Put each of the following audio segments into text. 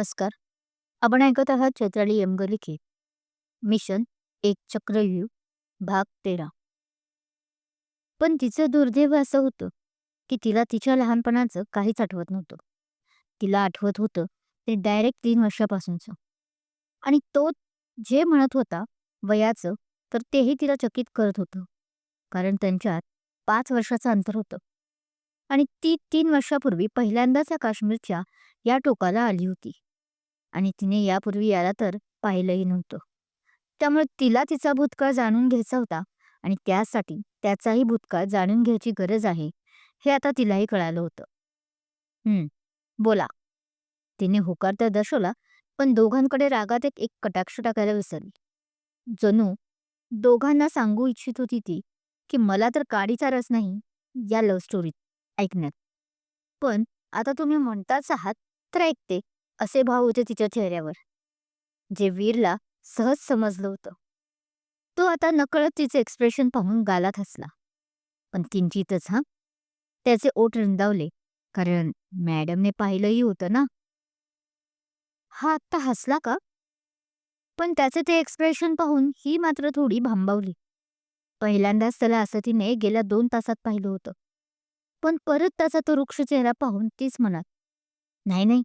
नमस्कार. आपण ऐकत आहात चैत्राली यमगर लिखित मिशन एक चक्रव्यूह भाग तेरा. पण तिचं दुर्दैव असं होतं की तिला तिच्या लहानपणाचं काहीच आठवत नव्हतं. तिला आठवत होतं ते डायरेक्ट तीन वर्षापासूनचं. आणि तो जे म्हणत होता वयाचं तर तेही तिला चकित करत होतं. कारण त्यांच्यात पाच वर्षाचं अंतर होतं. आणि ती तीन वर्षापूर्वी पहिल्यांदाच या काश्मीरच्या या टोकाला आली होती. आणि तिने यापूर्वी याला तर पाहिलंही नव्हतं. त्यामुळे तिला तिचा भूतकाळ जाणून घ्यायचा होता आणि त्यासाठी त्याचाही भूतकाळ जाणून घ्यायची गरज आहे हे आता तिलाही कळालं होतं. हम्म बोला. तिने होकार तर दर्शवला पण दोघांकडे रागात एक एक कटाक्ष टाकायला विसरली. जणू दोघांना सांगू इच्छित होती ती की मला तर काडीचा रस नाही या लव्ह स्टोरीत ऐकण्यात. पण आता तुम्ही म्हणताच आहात तर ऐकते. असे भाव होते तिच्या चेहऱ्यावर जे वीरला सहज समजलं होतं. तो आता नकळत तिचे एक्सप्रेशन पाहून गालात हसला. पण किंचितच हा. त्याचे ओठ रुंदावले कारण मॅडमने पाहिलंही होतं ना. हा आत्ता हसला का? पण त्याचे ते एक्सप्रेशन पाहून ही मात्र थोडी भांबावली. पहिल्यांदाच त्याला असं तिने गेल्या दोन तासात पाहिलं होतं. पण परत त्याचा तो वृक्ष चेहरा पाहून तीच म्हणत नाही नाही.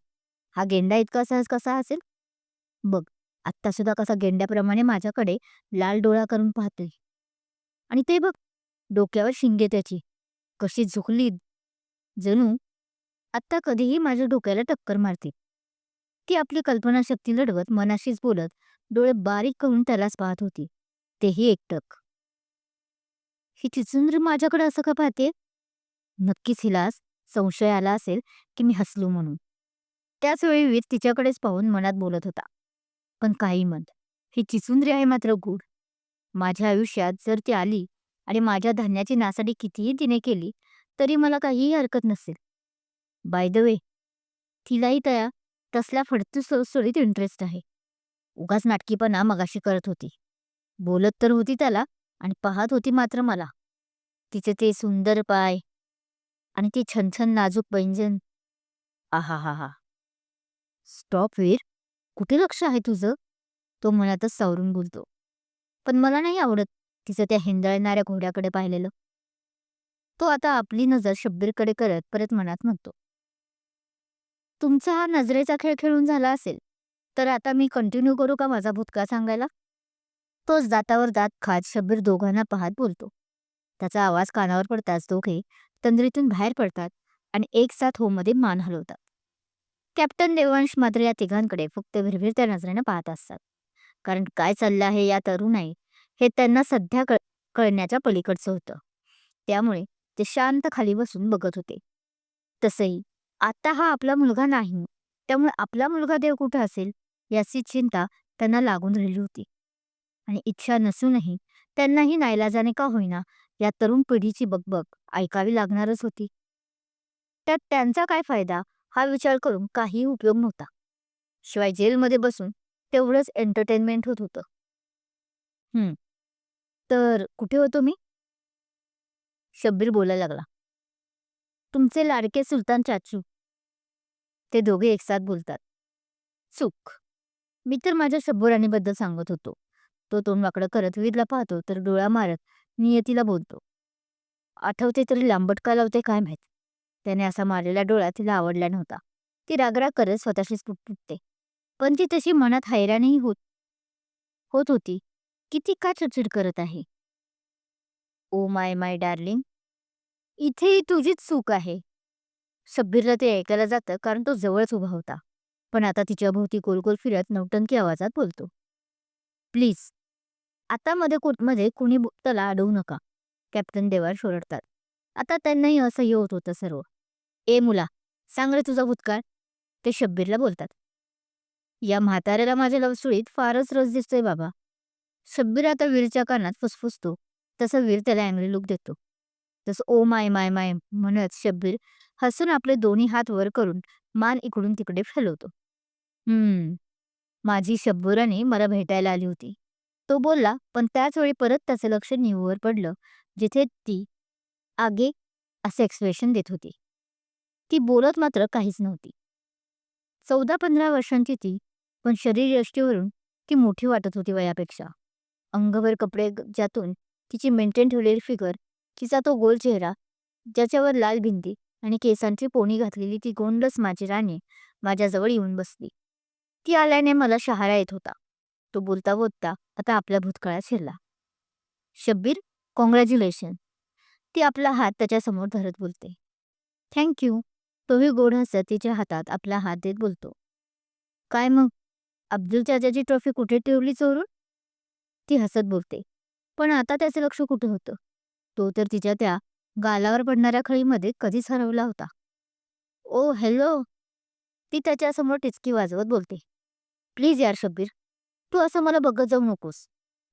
हा गेंडा इतका सहज कसा असेल? बघ आत्ता सुद्धा कसा गेंड्याप्रमाणे माझ्याकडे लाल डोळा करून पाहतोय. आणि ते बघ डोक्यावर शिंगे त्याची. कशी झुकली. जणू आत्ता कधीही माझ्या डोक्याला टक्कर मारते ती आपली कल्पनाशक्ती लढवत मनाशीच बोलत डोळे बारीक करून त्यालाच पाहत होती. तेही एकटक. ही चिचुंद्र माझ्याकडे असं का पाहते नक्कीच हिलास संशय आला असेल की मी हसलो म्हणून. त्याच वेळी वीर तिच्याकडेच पाहून मनात बोलत होता. पण काही मन ही चिचुंद्री आहे मात्र गूढ. माझ्या आयुष्यात जर ती आली आणि माझ्या धान्याची नासाडी कितीही तिने केली तरी मला काहीही हरकत नसेल. बाय द वे तिलाही तया तसल्या फडतूस सोडीत इंटरेस्ट आहे. उगाच नाटकीपणा मगाशी करत होती. बोलत तर होती त्याला आणि पाहत होती मात्र मला. तिचे ते सुंदर पाय आणि ती छनछन नाजूक पैंजन आहा हा हा स्टॉप वीर कुठे लक्ष आहे तुझं? तो मनातच सावरून बोलतो. पण मला नाही आवडत तिचं त्या हिंदळणाऱ्या घोड्याकडे पाहिलेलं. तो आता आपली नजर शब्बीरकडे करत परत मनात म्हणतो. तुमचा हा नजरेचा खेळ खेळून झाला असेल तर आता मी कंटिन्यू करू का माझा भूतका सांगायला? तोच दातावर दात खात शब्बीर दोघांना पाहत बोलतो. त्याचा आवाज कानावर पडताच दोघे तंद्रीतून बाहेर पडतात आणि एक साथ होमध्ये मान हलवतात. कॅप्टन देवांश मात्र या तिघांकडे फक्त भिरभिरत्या नजरेनं पाहत असतात. कारण काय चाललं आहे या तरुणाई हे त्यांना सध्या कळ कळण्याच्या पलीकडचं होतं. त्यामुळे ते शांत खाली बसून बघत होते. तसंही आता हा आपला मुलगा नाही. त्यामुळे आपला मुलगा देव कुठं असेल याची चिंता त्यांना लागून राहिली होती. आणि इच्छा नसूनही त्यांनाही नाईलाजाने का होईना या तरुण पिढीची बकबक ऐकावी लागणारच होती. त्यात त्यांचा काय फायदा? हा विचार करून काही उपयोग नव्हता. शिवाय जेलमध्ये बसून तेवढंच एंटरटेनमेंट होत होतं. हम्म तर कुठे होतो मी? शब्बीर बोलायला लागला. तुमचे लाडके सुलतान चाचू. ते दोघे एकसाथ बोलतात. चूक. मी तर माझ्या शब्बोराणीबद्दल सांगत होतो. तो तोंड वाकडं करत वीरला पाहतो तर डोळा मारत नियतीला बोलतो. आठवते तरी लांबट का लावते काय माहीत? त्याने असा मारलेला डोळा तिला आवडला नव्हता. ती रागराग करत स्वतःशीच पुटपुटते पण ती तशी मनात हैराणही होत होत होती की ती का चिडचिड करत आहे? Oh my my darling. इथे तुझीच चूक आहे. शब्बीरला ते ऐकायला जातं कारण तो जवळच उभा होता. पण आता तिच्या भोवती गोल फिरत नौटंकी आवाजात बोलतो. प्लीज आता मध्ये कोर्टमध्ये कुणी त्याला अडवू नका. कॅप्टन देवार शोरडतात. आता त्यांनाही असह्य होत होतं सर्व. ए मुला सांग रे तुझा भूतकाळ. ते शब्बीरला बोलतात. या म्हाताऱ्याला माझ्या लवसुळीत फारच रस दिसतोय बाबा. शब्बीर आता वीरच्या कानात फुसफुसतो. तसं वीर त्याला अँग्री लुक देतो. तसं ओ माय माय माय म्हणत शब्बीर हसून आपले दोन्ही हात वर करून मान इकडून तिकडे फैलवतो हम्म. माझी शब्बुराने मला भेटायला आली होती. तो बोलला पण त्याच वेळी परत त्याचं लक्ष निवूवर पडलं जिथे ती आगे असे एक्सप्रेशन देत होती. ती बोलत मात्र काहीच नव्हती. चौदा पंधरा वर्षांची ती पण शरीर यष्टीवरून ती मोठी वाटत होती वयापेक्षा. अंगभर कपडे ज्यातून तिची मेंटेन ठेवलेली फिगर तिचा तो गोल चेहरा ज्याच्यावर लाल भिंती आणि केसांची पोणी घातलेली ती गोंडस माझी राणी माझ्याजवळ येऊन बसली. ती आल्याने मला शहारा येत होता. तो बोलता बोलता आता आपल्या भूतकाळात शिरला. शब्बीर कॉंग्रॅच्युलेशन ती आपला हात त्याच्यासमोर धरत बोलते. थँक्यू तोही गोड हसत तिच्या हातात आपला हात देत बोलतो. काय मग? अब्दुल चाचाची ट्रॉफी कुठे ठेवली चोरून? ती हसत बोलते. पण आता त्याचे लक्ष कुठे होतं? तो तर तिच्या त्या गालावर पडणाऱ्या खळीमध्ये कधीच हरवला होता. Oh hello. ती त्याच्यासमोर टिचकी वाजवत बोलते. प्लीज यार शब्बीर तू असं मला बघत जाऊ नकोस.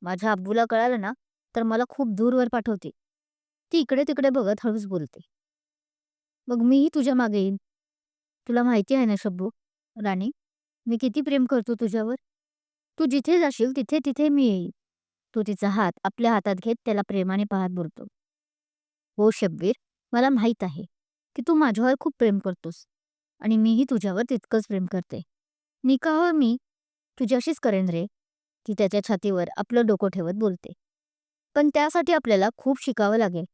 माझ्या अब्बूला कळालं ना तर मला खूप दूरवर पाठवते. ती इकडे तिकडे बघत हळूच बोलते. मग मीही तुझ्या मागे येईन. तुला माहिती आहे ना शब्बू राणी मी किती प्रेम करतो तुझ्यावर. तू जिथे जाशील तिथे तिथे मी येईन. तो तिचा हात आपल्या हातात घेत त्याला प्रेमाने पाहत बोलतो. हो शब्बीर मला माहीत आहे की तू माझ्यावर खूप प्रेम करतोस आणि मीही तुझ्यावर तितकंच प्रेम करते. निकाह मी तुझ्याशीच करेन रे ती त्याच्या छातीवर आपलं डोकं ठेवत बोलते. पण त्यासाठी आपल्याला खूप शिकावं लागेल.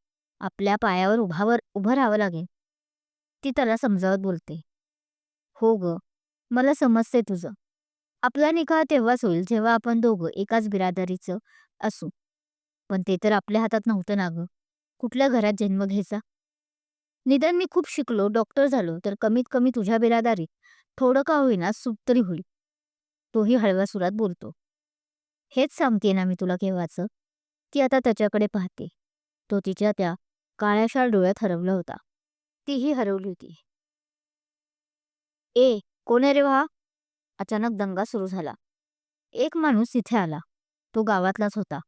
आपल्या पायावर उभावर उभं राहावं लागेल. ती त्याला समजावत बोलते. हो ग मला समजते तुझं. आपला निकाह तेव्हाच होईल जेव्हा आपण दोघं एकाच बिरादरीचं असू. पण ते तर आपल्या हातात नव्हतं ना ग. कुठल्या घरात जन्म घ्यायचा? निदान मी खूप शिकलो डॉक्टर झालो तर कमीत कमी तुझ्या बिरादारीत थोडं का होईना सुख तरी होईल. तोही हळव्या सुरात बोलतो. हेच सांगते ना मी तुला केव्हाचं. ती आता त्याच्याकडे पाहते. तो तिच्या त्या काळ्याशाळ डोळ्यात हरवला होता. तीही हरवली होती. ए कोण आहे रे वा अचानक दंगा सुरू झाला. एक माणूस तिथे आला. तो गावातलाच होता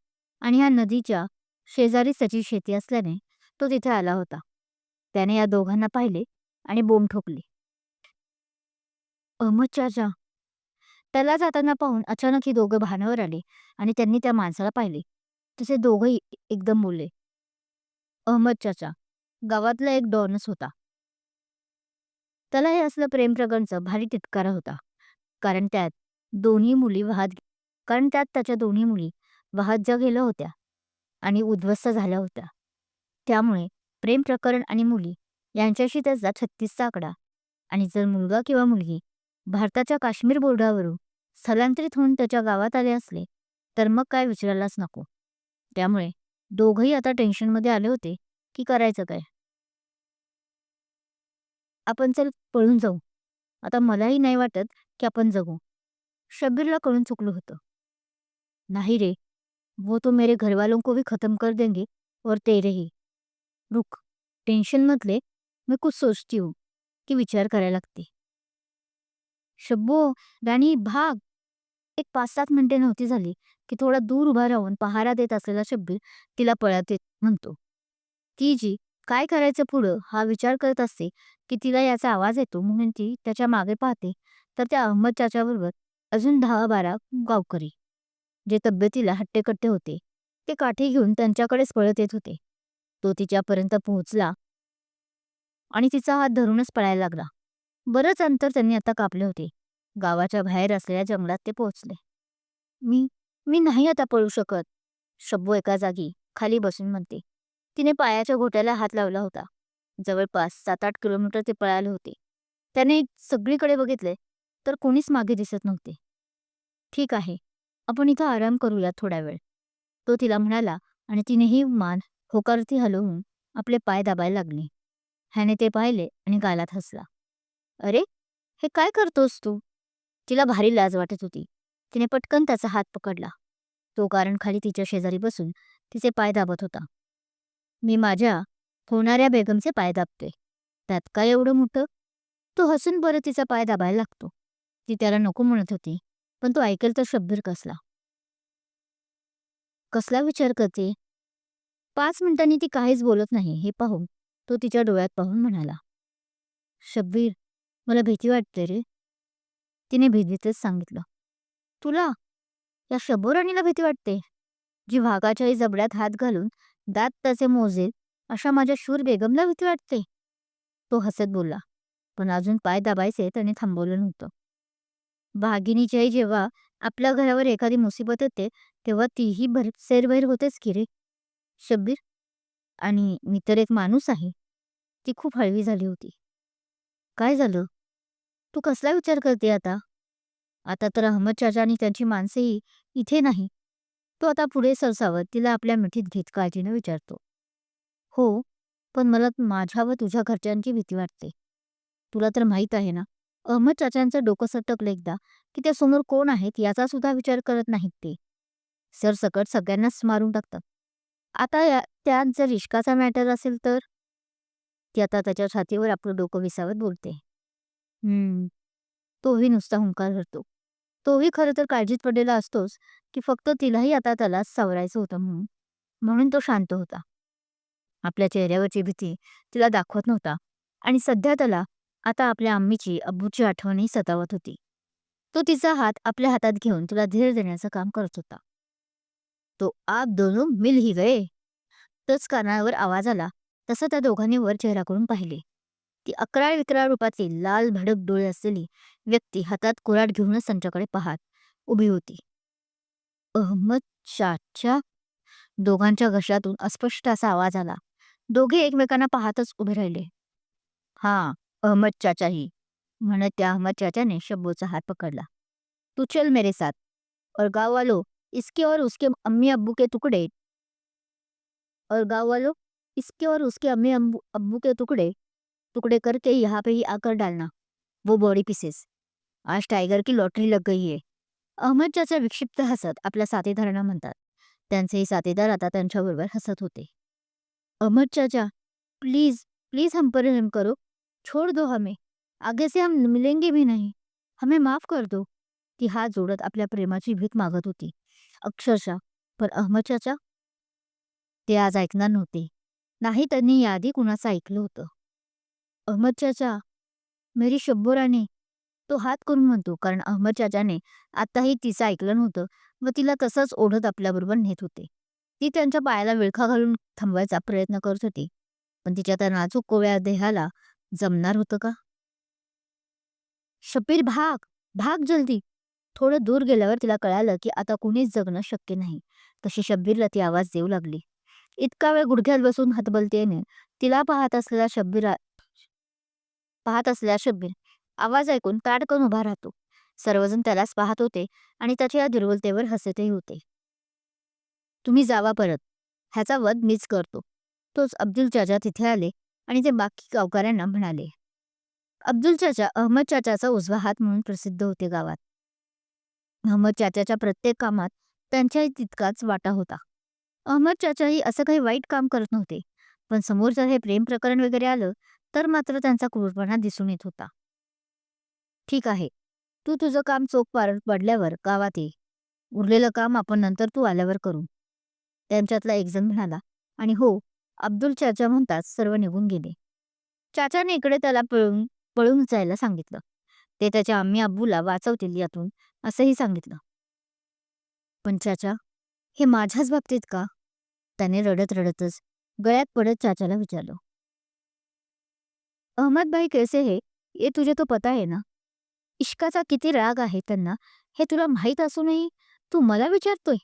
आणि या नदीच्या शेजारीच त्याची शेती असल्याने तो तिथे आला होता. त्याने या दोघांना पाहिले आणि बोंब ठोकली. अहमद चाचा. त्याला जाताना पाहून अचानक ही दोघं भानावर आले आणि त्यांनी त्या माणसाला पाहिले. तसे दोघंही एकदम बोलले. अहमद चाचा गावातला एक डॉनच होता. त्याला हे असलं प्रेम प्रकरणचं भारी तितकारा होता. कारण त्यात दोन्ही मुली वाहत कारण त्यात त्याच्या दोन्ही मुली वाहत ज्या गेल्या होत्या आणि उद्ध्वस्त झाल्या होत्या. त्यामुळे प्रेम प्रकरण आणि मुली यांच्याशी त्याचा छत्तीसचा आकडा आणि जर मुलगा किंवा मुलगी भारताच्या काश्मीर बोर्डावरून स्थलांतरित होऊन त्याच्या गावात आले असले तर मग काय विचारायलाच नको. त्यामुळे दोघंही आता टेन्शनमध्ये आले होते की करायचं काय? आपण चल पळून जाऊ आता मलाही नाही वाटत की आपण जगू. शब्बीरला कळून चुकलं होतं. नाही रे वो तो मेरे घर वालों को भी खत्म कर देंगे और तेरे ही. रुक टेंशन मत ले मैं कुछ सोचती हूँ की विचार करायला लागते. शब्बो राणी भाग. एक पाच सात मिनिटे नव्हती झाली की थोडा दूर उभा राहून पहारा देत असलेला शब्बीर तिला पळत येत म्हणतो. ती जी काय करायचं पुढं? हा विचार करत असते की तिला याचा आवाज येतो. म्हणून ती त्याच्यामागे पाहते. तर त्या अहमद चाच्याबरोबर अजून दहा बारा गावकरी जे तब्येतीला हट्टेकट्टे होते ते काठी घेऊन त्यांच्याकडेच पळत येत होते. तो तिच्यापर्यंत पोहोचला आणि तिचा हात धरूनच पळायला लागला. बरंच अंतर त्यांनी आता कापले होते. गावाच्या बाहेर असलेल्या जंगलात ते पोहोचले. मी मी नाही आता पळू शकत शब्बू एका जागी खाली बसून म्हणते. तिने पायाच्या घोट्याला हात लावला होता. जवळपास सात आठ किलोमीटर ते पळाले होते. त्याने सगळीकडे बघितले तर कोणीच मागे दिसत नव्हते. ठीक आहे आपण इथं आराम करूया थोडा वेळ. तो तिला म्हणाला आणि तिनेही मान होकारती हलवून आपले पाय दाबायला लागले. ह्याने ते पाहिले आणि गालात हसला. अरे हे काय करतोस तू? तिला भारी लाज वाटत होती. तिने पटकन त्याचा हात पकडला. तो कारण खाली तिच्या शेजारी बसून तिचे पाय दाबत होता. मी माझ्या होणाऱ्या बेगमचे पाय दाबते. त्यात काय एवढं मोठं? तो हसून बरं तिचा पाय दाबायला लागतो. ती त्याला नको म्हणत होती पण तो ऐकेल तर शब्बीर कसला. कसला विचार करते? पाच मिनिटांनी ती काहीच बोलत नाही हे पाहून तो तिच्या डोळ्यात पाहून म्हणाला. शब्बीर मला भीती वाटते रे. तिने भीतीतच सांगितलं. तुला? या शब्बोराणीला भीती वाटते? जी वाघाच्याही जबड्यात हात घालून दात त्याचे मोजेल अशा माझ्या शूर बेगमला भीती वाटते. तो हसत बोलला पण अजून पाय दाबायचे त्याने थांबवलं नव्हतं. भागिनीच्याही जेव्हा आपल्या घरावर एखादी मुसीबत येते तेव्हा तीही भर सैरभैर होतेच की रे. शब्बीर आणि मी तर एक माणूस आहे. ती खूप हळवी झाली होती. काय झालं? तू कसला विचार करते आता? आता तर अहमद चाचा आणि त्यांची माणसेही इथे नाही. तो आता पुढे सरसावत तिला आपल्या मिठीत घेत काळजीनं विचारतो. हो पण मला माझ्या व तुझ्या घरच्यांची भीती वाटते. तुला तर माहीत आहे ना अहमद चाचांचं डोकं सटकलं एकदा की त्या समोर कोण आहेत याचा सुद्धा विचार करत नाहीत ते. सरसकट सगळ्यांनाच मारून टाकतात. आता या त्यात जर इश्काचा मॅटर असेल तर? ती आता त्याच्या छातीवर आपलं डोकं विसावत बोलते. हम्म तोही नुसता हुंकार करतो तोही खरं तर काळजीत पडलेला असतोच की फक्त तिलाही आता त्याला सावरायचं होतं म्हणून. म्हणून तो शांत होता. आपल्या चेहऱ्यावरची भीती तिला दाखवत नव्हता आणि सध्या त्याला आता आपल्या आम्मीची अब्बूची आठवणही सतावत होती. तो तिचा हात आपल्या हातात घेऊन तिला धीर देण्याचं काम करत होता. तो आप दोनों मिल ही गए. तोच कानावर आवाज आला तसं त्या दोघांनी वर चेहरा करून पाहिले. ती अकराळ विकराळ रूपातली लाल भडक डोळे असलेली व्यक्ती हातात कुऱ्हाड घेऊनच त्यांच्याकडे पाहत उभी होती. अहमद शाहच्या दोघांच्या घशातून अस्पष्ट असा आवाज आला. दोघे एकमेकांना पाहतच उभे राहिले. हा अहमद चाचाही म्हणत त्या अहमद चाचाने शब्बूचा हात पकडला. तू चल मेरे साथ. और गाँव वालों इसके और उसके अम्मी अब्बू के टुकड़े. और गाँव वालों इसके और उसके अम्मी अब्बू अब्बू के टुकड़े? टुकड़े करके यहाँ पे ही आकर डालना वो बॉडी पीसेस आज टायगर की लॉटरी लग गई आहे अहमद ज्याचा विक्षिप्त हसत आपल्या साथीदारांना म्हणतात। त्यांचेही साथीदार आता त्यांच्याबरोबर हसत होते। अहमद चाचा प्लीज प्लीज हम पर रहम करो। छोड़ दो हमें। आगे से हम मिलेंगे भी नहीं। हमें माफ कर दो। ती हात जोडत आपल्या प्रेमाची भीक मागत होती. अक्षरशः पण अहमद चाचा ते आज ऐकणार नव्हते. नाही त्यांनी याआधी कुणाचं ऐकलं होतं. अहमद चाचा मेरी शब्बो राणी तो हात करून म्हणतो कारण अहमद चाचाने आताही तिचं ऐकलं नव्हतं व तिला तसंच ओढत आपल्याबरोबर नेत होते. ती त्यांच्या पायाला विळखा घालून थांबवायचा प्रयत्न करत होती. पण तिच्या त्या नाजूक कोवळ्या देहाला जमणार होतं का? शबीर भाग भाग जल्दी. थोडं दूर गेल्यावर तिला कळालं की आता कुणीच जगणं शक्य नाही. तशी शब्बीरला ती आवाज देऊ लागली. इतका वेळ गुडघ्यात बसून हतबलतेने तिला पाहत असलेला शब्बीर पाहत असल्या शब्बीर आवाज ऐकून ताडकन उभा राहतो. सर्वजण त्यालाच पाहत होते आणि त्याच्या या दुर्बलतेवर हसतही होते. तुम्ही जावा परत. ह्याचा वध मीच करतो. तोच अब्दुल चाचा तिथे आले आणि ते बाकी गावकऱ्यांना म्हणाले. अब्दुल चाचा अहमद चाचाचा उजवा हात म्हणून प्रसिद्ध होते गावात. अहमद चाचाच्या प्रत्येक कामात त्यांच्याही तितकाच वाटा होता. अहमद चाचाही असं काही वाईट काम करत नव्हते पण समोरचं हे प्रेम प्रकरण वगैरे आलं तर मात्र त्यांचा क्रूरपणा दिसून येत होता. ठीक आहे. तू तुझं काम चोख पार पडल्यावर गावात ये. उरलेलं काम आपण नंतर तू आल्यावर करू. त्यांच्यातला एकजण म्हणाला आणि हो अब्दुल चाचा म्हणताच सर्व निघून गेले. चाचाने इकडे त्याला पळून पळून जायला सांगितलं. ते त्याच्या आम्ही अब्बूला वाचवतील यातून असंही सांगितलं. पण चाचा हे माझ्याच बाबतीत का? त्याने रडत रडतच गळ्यात पडत चाचाला विचारलं. अहमद भाई कैसे है? ये तुझे तो पता आहे ना। इश्काचा किती राग आहे त्यांना हे तुला माहीत असूनही तू मला विचारतोय?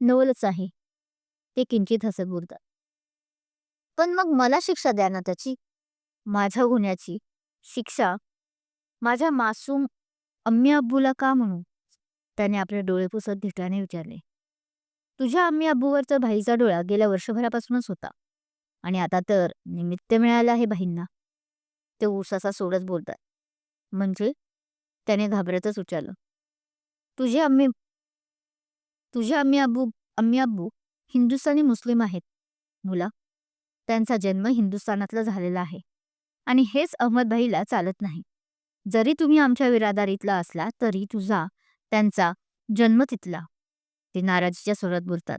नवलच आहे. ते किंचित हसत बोलतात. पण मग मला शिक्षा द्या ना त्याची. माझ्या गुन्ह्याची शिक्षा माझ्या मासूम अम्मी अब्बूला का म्हणू? त्याने आपले डोळे पुसत धिटाने विचारले. तुझ्या अम्मी अब्बूवरचा भाईचा डोळा गेल्या वर्षभरापासूनच होता. आणि आता तर निमित्त मिळालं आहे भाईंना. ते ऊसासा सोडत बोलतात. म्हणजे? त्याने घाबरतच उचारलं तुझे अम्मी तुझे अम्मी अब्बू अम्मी अब्बू हिंदुस्थानी मुस्लिम आहेत. मुला त्यांचा जन्म हिंदुस्थानातला झालेला आहे. आणि हेच अहमदभाईला चालत नाही. जरी तुम्ही आमच्या विरादारीतला असला तरी तुझा त्यांचा जन्म तिथला. ते नाराजीच्या स्वरात बोलतात.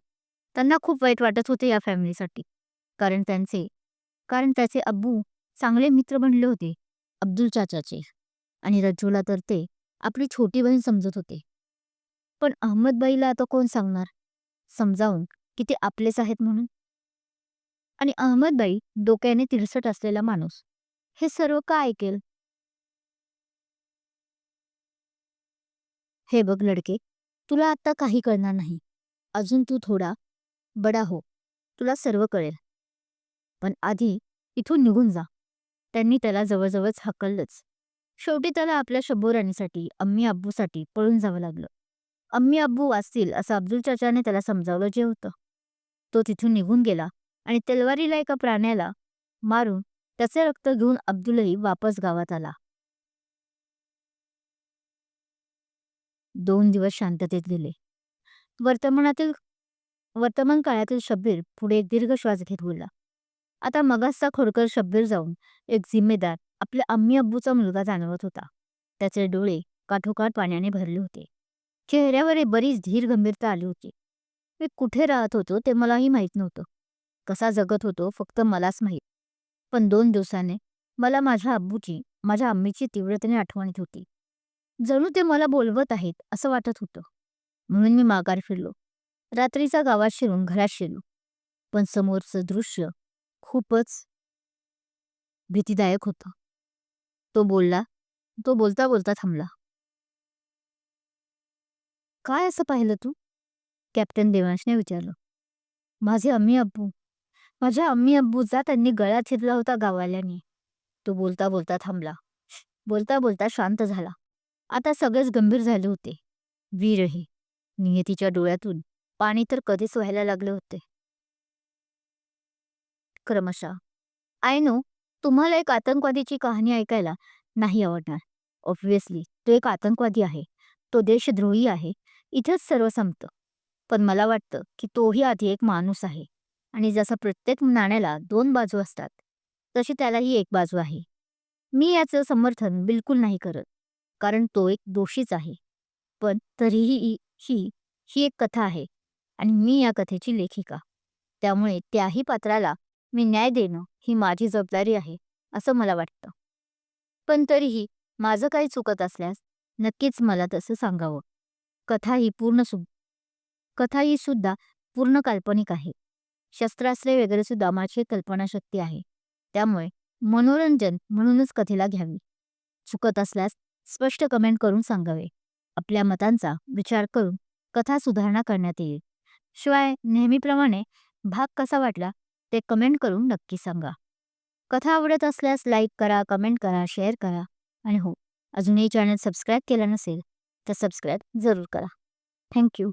त्यांना खूप वाईट वाटत होते या फॅमिलीसाठी कारण त्यांचे कारण त्याचे अब्बू चांगले मित्र बनले होते अब्दुल चाचाचे. आणि रज्जूला तर ते आपली छोटी बहीण समजत होते. पण अहमदबाईला आता कोण सांगणार? समजावून की ते आपलेच आहेत म्हणून. आणि अहमदबाई डोक्याने तिरसट असलेला माणूस हे सर्व का ऐकेल? हे बघ लडके तुला आता काही कळणार नाही. अजून तू थोडा बडा हो तुला सर्व कळेल. पण आधी इथून निघून जा. त्यांनी त्याला जवळजवळच हकललंच. शेवटी त्याला आपल्या शब्बोराणीसाठी अम्मी अब्बूसाठी पळून जावं लागलं. अम्मी अब्बू वाचतील असं अब्दुल चाचाने त्याला समजावलं जे होतं. तो तिथून निघून गेला आणि तलवारीला एका प्राण्याला मारून त्याचे रक्त घेऊन अब्दुलही वापस गावात आला. दोन दिवस शांततेत गेले. वर्तमानातील वर्तमान काळातील शब्बीर पुढे एक दीर्घ श्वास घेत बोलला. आता मगासचा खोडकर शब्बीर जाऊन एक जिम्मेदार आपल्या अम्मी अब्बूचा मुलगा जाणवत होता. त्याचे डोळे काठोकाठ पाण्याने भरले होते. चेहऱ्यावर बरीच धीर गंभीरता आली होती. मी कुठे राहत होतो ते मलाही माहीत नव्हतं. कसा जगत होतो फक्त मलाच माहीत. पण दोन दिवसाने मला माझ्या अब्बूची माझ्या अम्मीची तीव्रतेने आठवण येत होती. जणू ते मला बोलवत आहेत असं वाटत होतं. म्हणून मी माघार फिरलो. रात्रीचा गावात शिरून घरात शिरलो. पण समोरचं दृश्य खूपच भीतीदायक होतं. तो बोलला तो बोलता बोलता थांबला. काय असं पाहिलं तू? कॅप्टन देवांशने विचारलं. माझे अम्मी अब्बू. माझ्या अम्मी अब्बूचा त्यांनी गळा चिरला होता गावाल्याने तो बोलता बोलता थांबला. बोलता बोलता शांत झाला. आता सगळेच गंभीर झाले होते. वीरही. नियतीच्या डोळ्यातून पाणी तर कधीच व्हायला लागले होते. क्रमशः. आय नो तुम्हाला एक आतंकवादीची कहाणी ऐकायला नाही आवडणार. ऑब्व्हियसली तो एक आतंकवादी आहे. तो देशद्रोही आहे. इथेच सर्व संपतं. पण मला वाटतं की तोही आधी एक माणूस आहे. आणि जसा प्रत्येक नाण्याला दोन बाजू असतात तशी त्यालाही एक बाजू आहे. मी याचं समर्थन बिलकुल नाही करत कारण तो एक दोषीच आहे. पण तरीही ही ही एक कथा आहे. आणि मी या कथेची लेखिका. त्यामुळे त्याही पात्राला मी न्याय देणं ही माझी जबाबदारी आहे असं मला वाटतं. पण तरीही माझं काही चुकत असल्यास नक्कीच मला तसं सांगावं. कथा ही पूर्ण सु कथा ही सुद्धा पूर्ण काल्पनिक आहे. शस्त्रास्त्रे वगैरे सुद्धा माझी कल्पनाशक्ती आहे. त्यामुळे मनोरंजन म्हणूनच कथेला घ्यावी. चुकत असल्यास स्पष्ट कमेंट करून सांगावे. आपल्या मतांचा विचार करून कथा सुधारणा करण्यात येईल. शिवाय नेहमीप्रमाणे भाग कसा वाटला ते कमेंट करून नक्की सांगा. कथा आवडत असल्यास लाईक करा कमेंट करा शेअर करा. आणि हो अजूनही चॅनल सबस्क्राईब केलं नसेल तर सबस्क्राईब जरूर करा. थँक्यू.